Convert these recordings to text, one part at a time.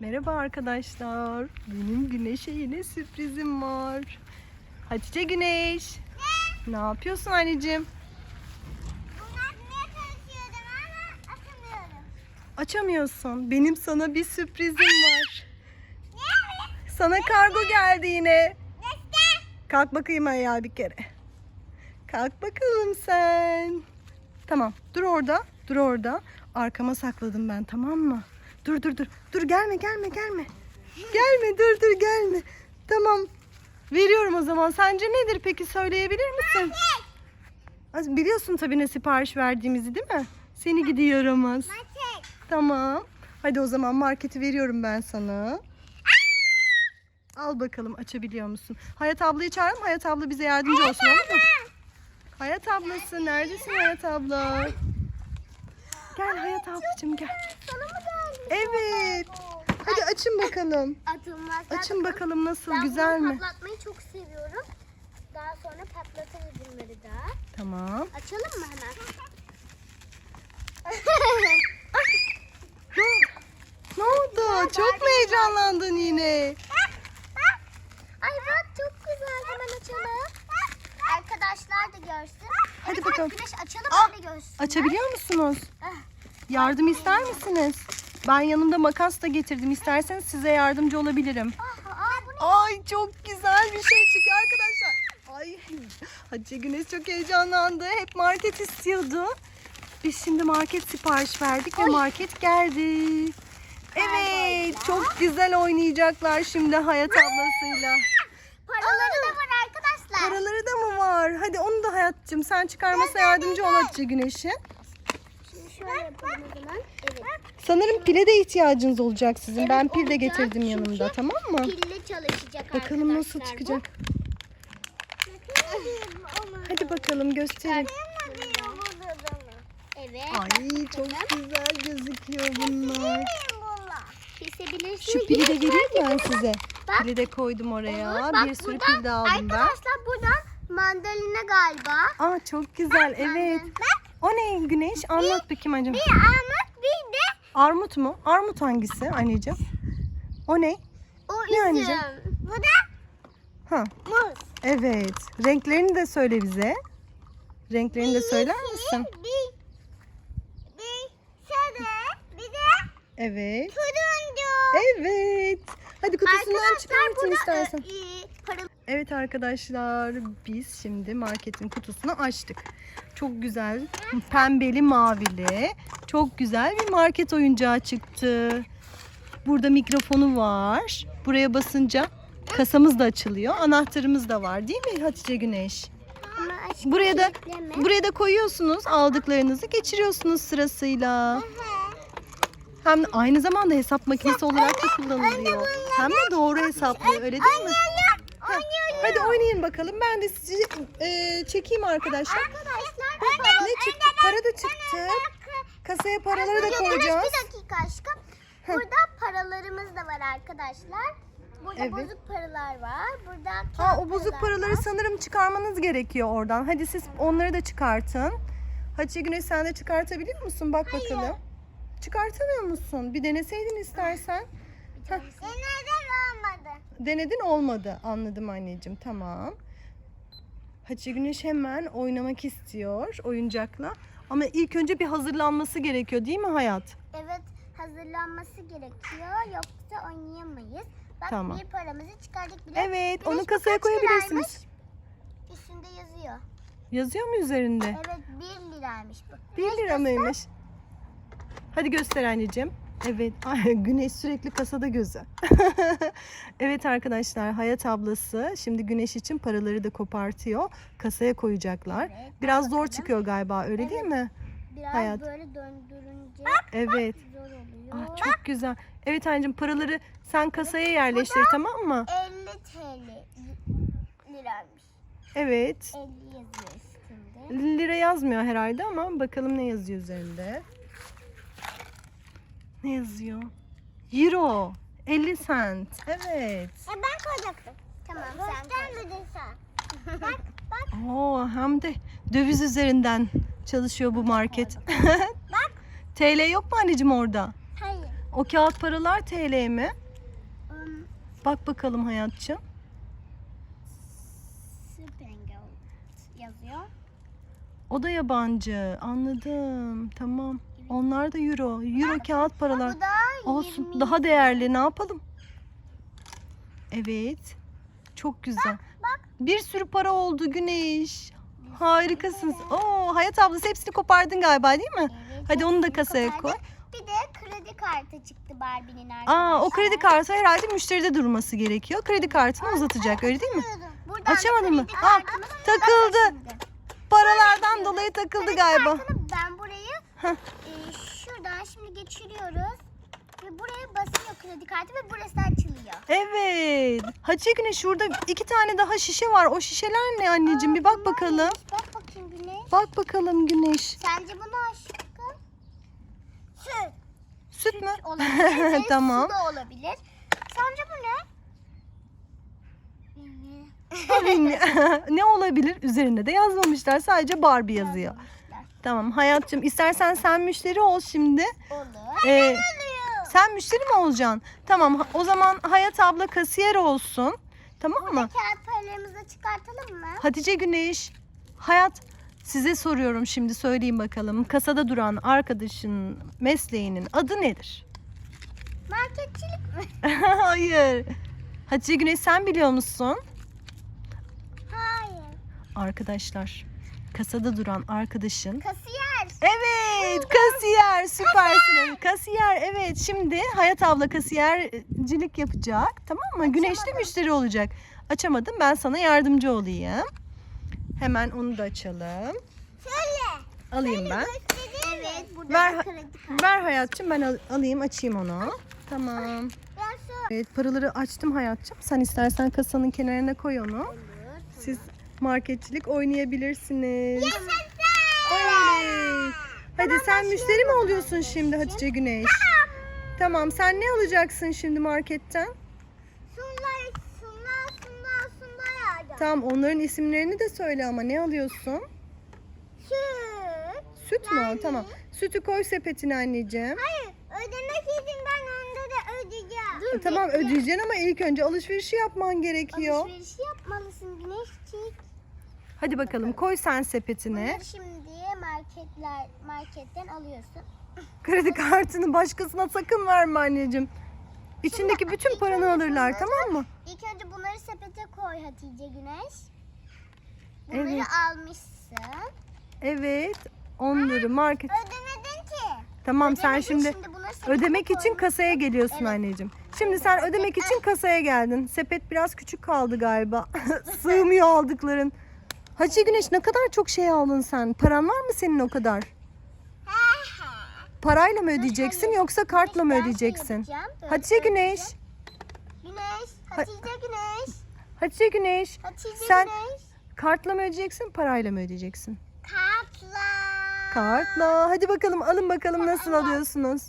Merhaba arkadaşlar. Benim Güneş'e yine sürprizim var. Hatice Güneş. Ne yapıyorsun anneciğim? Ama. Açamıyorsun. Benim sana bir sürprizim var. Ne? Sana kargo geldi yine. Neste? Kalk bakayım ayağa bir kere. Kalk bakalım sen. Tamam. Dur orada. Dur orada. Arkama sakladım ben tamam mı? Dur dur dur. Dur gelme gelme gelme. Gelme dur dur gelme. Tamam. Veriyorum o zaman. Sence nedir peki söyleyebilir misin? Az- Biliyorsun tabii ne sipariş verdiğimizi değil mi? Seni gidi yaramaz. Tamam. Hadi o zaman marketi veriyorum ben sana. Al bakalım açabiliyor musun? Hayat ablayı çağıralım. Hayat abla bize yardımcı olsun olur mu? Hayat ablası neredesin Hayat abla? Gel Hayat ablacığım gel. Evet. Hadi açın bakalım. Atılmaz. Açın bakalım nasıl Ben güzel mi? patlatmayı çok seviyorum. Daha sonra patlatırız bunları da. Tamam. Açalım mı hemen? Ne, ne oldu? Çok mu heyecanlandın yine? Ay bak çok güzel. Hemen açalım. Arkadaşlar da görsün. Hadi bakalım. Güneş açalım Ah! öyle görsün. Açabiliyor musunuz? Ah. Yardım ister misiniz? Ben yanımda makas da getirdim. İsterseniz size yardımcı olabilirim. Ay çok güzel bir şey çıkıyor arkadaşlar. Ay Hatice Güneş çok heyecanlandı. Hep market istiyordu. Biz şimdi market sipariş verdik ve market geldi. Evet çok güzel oynayacaklar şimdi Hayat ablasıyla. Paraları da var arkadaşlar. Paraları da mı var? Hadi onu da Hayat'cığım sen çıkarmasa yardımcı ol Hatice Güneş'e. Şimdi şöyle yapalım o zaman. Evet. Sanırım pile de ihtiyacınız olacak sizin. Evet, ben pil de olacak. getirdim yanımda Çünkü tamam mı? Pilli çalışacak Bakalım nasıl arkadaşlar bu. çıkacak. Hadi bakalım gösterin. Evet. Ay çok güzel gözüküyor bunlar. Kesebilirsin. Şu pili de vereyim ben size. Bak. Pili de koydum oraya. Olur. Bak bir sürü buradan- pil de aldım ben. Arkadaşlar buradan mandalina galiba. Aa çok güzel evet. Bak O ne Güneş? Anlat bakayım acaba. bir armut bir de Armut mu? Armut hangisi anneciğim? O ne? o Ne üzüm. anneciğim? Bu da Ha muz. evet. Renklerini de söyle bize. Renklerini de söyler misin? Bir, bir sarı bir de Evet. turuncu. Evet. Hadi kutusundan çıkartın burada, istersen. e, Evet arkadaşlar biz şimdi marketin kutusunu açtık. Çok güzel pembeli mavili çok güzel bir market oyuncağı çıktı. Burada mikrofonu var. Buraya basınca kasamız da açılıyor. Anahtarımız da var değil mi Hatice Güneş? Buraya da buraya da koyuyorsunuz aldıklarınızı geçiriyorsunuz sırasıyla. Hem aynı zamanda hesap makinesi olarak da kullanılıyor. Hem de doğru hesaplıyor öyle değil mi? Hadi oynayın bakalım. Ben de sizi e, çekeyim arkadaşlar. Arkadaşlar Bak, ne çıktı? Para da çıktı. Kasaya paraları da koyacağız. Bir dakika aşkım. Burada paralarımız da var arkadaşlar. Burada Evet. bozuk paralar var. Burada Ha, o bozuk paralar paraları var. sanırım çıkarmanız gerekiyor oradan. Hadi siz onları da çıkartın. Hatice Güneş sen de çıkartabiliyor musun? Bak bakalım. Çıkartamıyor musun? Bir deneseydin istersen. Heh, Neden olmadı? denedin olmadı. Anladım anneciğim. Tamam. Hatice Güneş hemen oynamak istiyor oyuncakla. Ama ilk önce bir hazırlanması gerekiyor değil mi hayat? Evet hazırlanması gerekiyor. Yoksa oynayamayız. Bak Tamam. bir paramızı çıkardık bile. Evet, onu bu kasaya kaç koyabilirsiniz. liraymış? Üstünde yazıyor. Yazıyor mu üzerinde? Evet 1 liraymış bu. 1 lira mıymış? Hadi göster anneciğim. Evet. Güneş sürekli kasada gözü. evet arkadaşlar Hayat ablası şimdi Güneş için paraları da kopartıyor. Kasaya koyacaklar. Evet, Biraz zor çıkıyor galiba öyle değil mi? Biraz Hayat. böyle döndürünce Evet. zor oluyor. Ah, çok güzel. Evet anneciğim paraları sen kasaya yerleştir tamam mı? 50 TL liraymış. Evet. 50 yazıyor üstünde. Lira yazmıyor herhalde ama bakalım ne yazıyor üzerinde. Ne yazıyor? Euro. 50 cent. Evet. E ben koyacaktım. Tamam sen koy. sen. bak bak. Oo, hem de döviz üzerinden çalışıyor bu market. Bak. TL yok mu anneciğim orada? Hayır. O kağıt paralar TL mi? Um, Bak bakalım hayatçım. Yazıyor. O da yabancı. Anladım. Tamam. Onlar da euro. Euro kağıt paralar. Da Olsun. 20. Daha değerli. Ne yapalım? Evet. Çok güzel. Bak. Bir sürü para oldu Güneş. Harikasın. Oo, Hayat ablası hepsini kopardın galiba değil mi? Evet, Hadi onu da kasaya koy. Bir de kredi kartı çıktı Barbie'nin arkadaşlar. Aa, o kredi kartı herhalde müşteride durması gerekiyor. Kredi kartını uzatacak öyle değil mi? Buradan Açamadın mı? Aa, takıldı. Paralardan dolayı takıldı Kredi galiba. ben burayı Heh. e, şuradan şimdi geçiriyoruz. Ve buraya basıyor kredi kartı ve burası açılıyor. Evet. Hatice Güneş şurada iki tane daha şişe var. O şişeler ne anneciğim? Bir bak bakalım. Bak bakayım Güneş. Bak bakalım Güneş. Sence bu ne aşkım? Süt. Süt mü? Olabilir. Tamam. Su da olabilir. Sence bu ne? Ne olabilir? Üzerinde de yazmamışlar. Sadece Barbie yazıyor. Tamam hayatçım istersen sen müşteri ol şimdi. Olur. Ee, sen müşteri mi olacaksın? Tamam o zaman Hayat abla kasiyer olsun. Tamam mı? Kağıt paralarımızı çıkartalım mı? Hatice Güneş, Hayat size soruyorum şimdi söyleyin bakalım. Kasada duran arkadaşın mesleğinin adı nedir? Marketçilik mi? Hayır. Hatice Güneş sen biliyor musun? Hayır. Arkadaşlar, kasada duran arkadaşın Kasiyer. Evet, kasiyer. Süpersiniz. Kasiyer. Evet, şimdi Hayat abla kasiyercilik yapacak. Tamam mı? Güneşli müşteri olacak. Açamadım. Ben sana yardımcı olayım. Hemen onu da açalım. Şöyle. Alayım ben. Evet. Burada Ver- da kredi kartı. Ver Hayatçım ben al- alayım açayım onu. Tamam. Ben şu. Evet paraları açtım Hayatçım. Sen istersen kasanın kenarına koy onu. Siz marketçilik oynayabilirsiniz. Yaşasın. Oley. Hadi sen başlayalım müşteri mi oluyorsun şimdi. Hatice Güneş? Tamam sen ne alacaksın şimdi marketten? Sunlar, sunlar, sunlar, sunlar alacağım. Tamam onların isimlerini de söyle ama ne alıyorsun? Süt. Süt mü? Yani? Tamam. Sütü koy sepetine anneciğim. Hayır. Ödemek için ben onda da ödeyeceğim. Dur, Tamam bekle. ödeyeceksin ama ilk önce alışverişi yapman gerekiyor. Alışverişi yapmalısın Güneşçik. Hadi bakalım koy sen sepetine. Bunları şimdi marketler marketten alıyorsun. Kredi kartını başkasına sakın verme anneciğim. İçindeki bütün ilk paranı önce alırlar bunları- tamam mı? İlk önce bunları sepete koy Hatice Güneş. Bunları Evet. almışsın. Evet. Onları market. Ödemedin ki. Tamam sen Ödemedin, şimdi bunları sepete ödemek için kasaya geliyorsun anneciğim. Şimdi sen ödemek için kasaya geldin. Sepet biraz küçük kaldı galiba. Sığmıyor aldıkların. Hacı Güneş ne kadar çok şey aldın sen. Paran var mı senin o kadar? Parayla mı ödeyeceksin yoksa kartla mı ödeyeceksin? Hatice Güneş. Güneş. Hatice Güneş. Hatice Güneş. Hatice Sen- Güneş. Kartla mı ödeyeceksin, parayla mı ödeyeceksin? Kartla. Kartla. Hadi bakalım alın bakalım nasıl alıyorsunuz.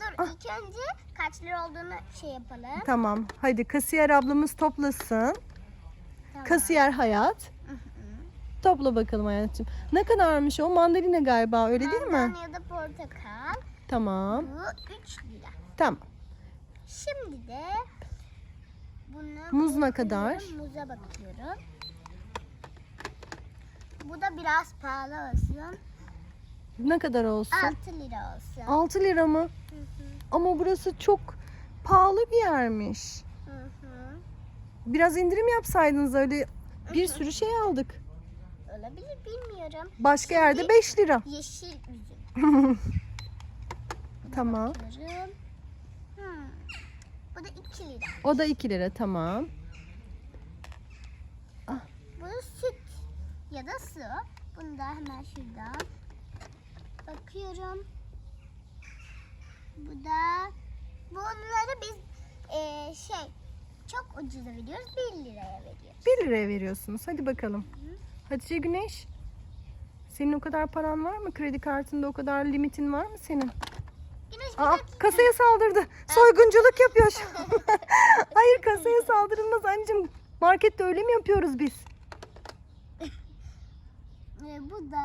Dur Ah. ilk önce kaç lira olduğunu şey yapalım. Tamam. Hadi kasiyer ablamız toplasın. Tamam. Kasiyer hayat. Topla bakalım hayatım. Ne kadarmış o? Mandalina galiba öyle değil mi? Mandalina ya da portakal. Tamam. Bu 3 lira. Tamam. Şimdi de bunu Muz ne bakıyorum, kadar? Muza bakıyorum. Bu da biraz pahalı olsun. Ne kadar olsun? 6 lira olsun. 6 lira mı? Hı hı, Ama burası çok pahalı bir yermiş. hı hı. Biraz indirim yapsaydınız öyle bir sürü şey aldık. Olabilir bilmiyorum. Başka yerde 5 lira. Yeşil üzüm. Tamam. Bakıyorum. Hmm. Bu da 2 lira. O da 2 lira tamam. Bu süt ya da su. Bunu da hemen şuradan bakıyorum. Bu da bunları biz eee, şey çok ucuza veriyoruz. 1 liraya veriyoruz. 1 liraya veriyorsunuz. Hadi bakalım. Hatice Güneş. Senin o kadar paran var mı? Kredi kartında o kadar limitin var mı senin? Güneş Aa, dakika. kasaya saldırdı. Soygunculuk yapıyor şu an. Hayır kasaya saldırılmaz anneciğim. Markette öyle mi yapıyoruz biz? Ee, bu da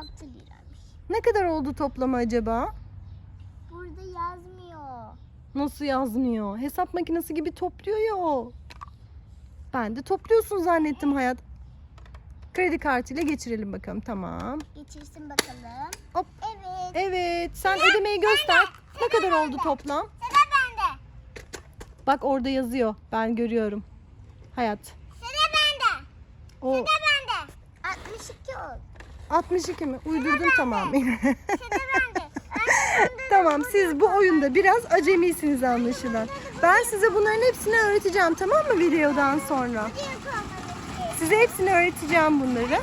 6 liraymış. Ne kadar oldu toplamı acaba? Bu burada yazmıyor. Nasıl yazmıyor? Hesap makinesi gibi topluyor ya o. Ben de topluyorsun zannettim hayat. Kredi kartıyla geçirelim bakalım. Tamam. Geçirsin bakalım. Hop. Evet. Evet. Sen ödemeyi göster. Ne kadar oldu toplam? Sıra bende. Bak orada yazıyor. Ben görüyorum. Hayat. Sıra bende. O Sıra bende. 62 oldu. 62 mi? Uydurdum. Sıra bende. Anne, tamam siz bu oyunda biraz acemisiniz anlaşılan. Ben size bunların hepsini öğreteceğim tamam mı videodan sonra? Size hepsini öğreteceğim bunları.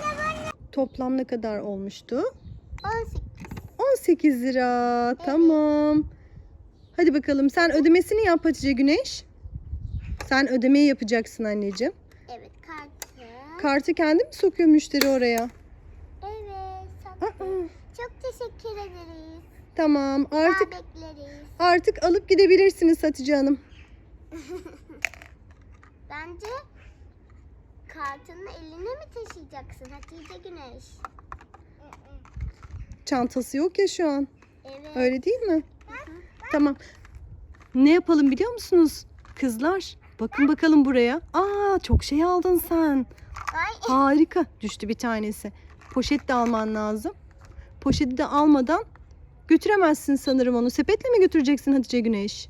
Toplam ne kadar olmuştu? 18. 18 lira. Tamam. Hadi bakalım sen ödemesini yap Hatice Güneş. Sen ödemeyi yapacaksın anneciğim. Evet kartı. Kartı kendi mi sokuyor müşteri oraya? Evet. Aa. Çok teşekkür ederiz. tamam Daha artık bekleriz. artık alıp gidebilirsiniz Hatice Hanım. Bence kartını eline mi taşıyacaksın Hatice Güneş? Çantası yok ya şu an. Evet. Öyle değil mi? Tamam. Ne yapalım biliyor musunuz? Kızlar bakın bakalım buraya. Aa çok şey aldın sen. Ay, Harika. Düştü bir tanesi. Poşet de alman lazım. Poşeti de almadan götüremezsin sanırım onu. Sepetle mi götüreceksin Hatice Güneş?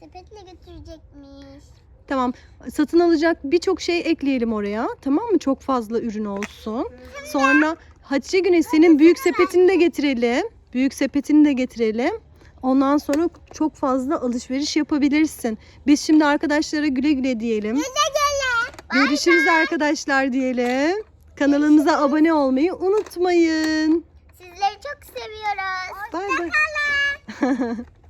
sepetle götürecekmiş. Tamam. Satın alacak birçok şey ekleyelim oraya. Tamam mı? Çok fazla ürün olsun. Sonra Hatice Güneş senin büyük sepetini de getirelim. Büyük sepetini de getirelim. Ondan sonra çok fazla alışveriş yapabilirsin. Biz şimdi arkadaşlara güle güle diyelim. Güle güle. Görüşürüz arkadaşlar diyelim. Kanalımıza abone olmayı unutmayın. Sizleri çok seviyoruz. Bay bay.